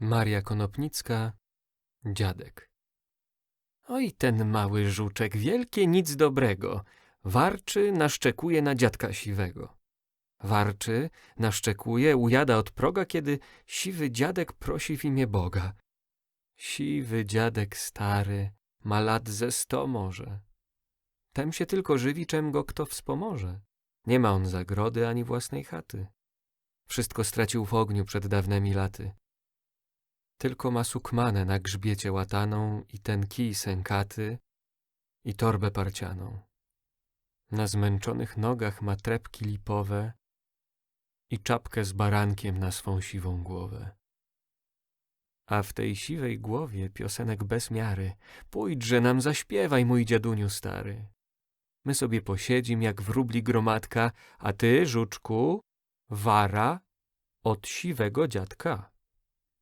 Maria Konopnicka, dziadek. Oj, ten mały żuczek, wielkie nic dobrego. Warczy, naszczekuje na dziadka siwego. Warczy, naszczekuje, ujada od proga, kiedy siwy dziadek prosi w imię Boga. Siwy dziadek stary, ma lat ze sto może. Tem się tylko żywi, czem go kto wspomoże. Nie ma on zagrody ani własnej chaty. Wszystko stracił w ogniu przed dawnymi laty. Tylko ma sukmanę na grzbiecie łataną i ten kij sękaty i torbę parcianą. Na zmęczonych nogach ma trepki lipowe i czapkę z barankiem na swą siwą głowę. A w tej siwej głowie piosenek bez miary. Pójdźże nam zaśpiewaj, mój dziaduniu stary. My sobie posiedzim jak wróbli gromadka, a ty, żuczku, wara od siwego dziadka.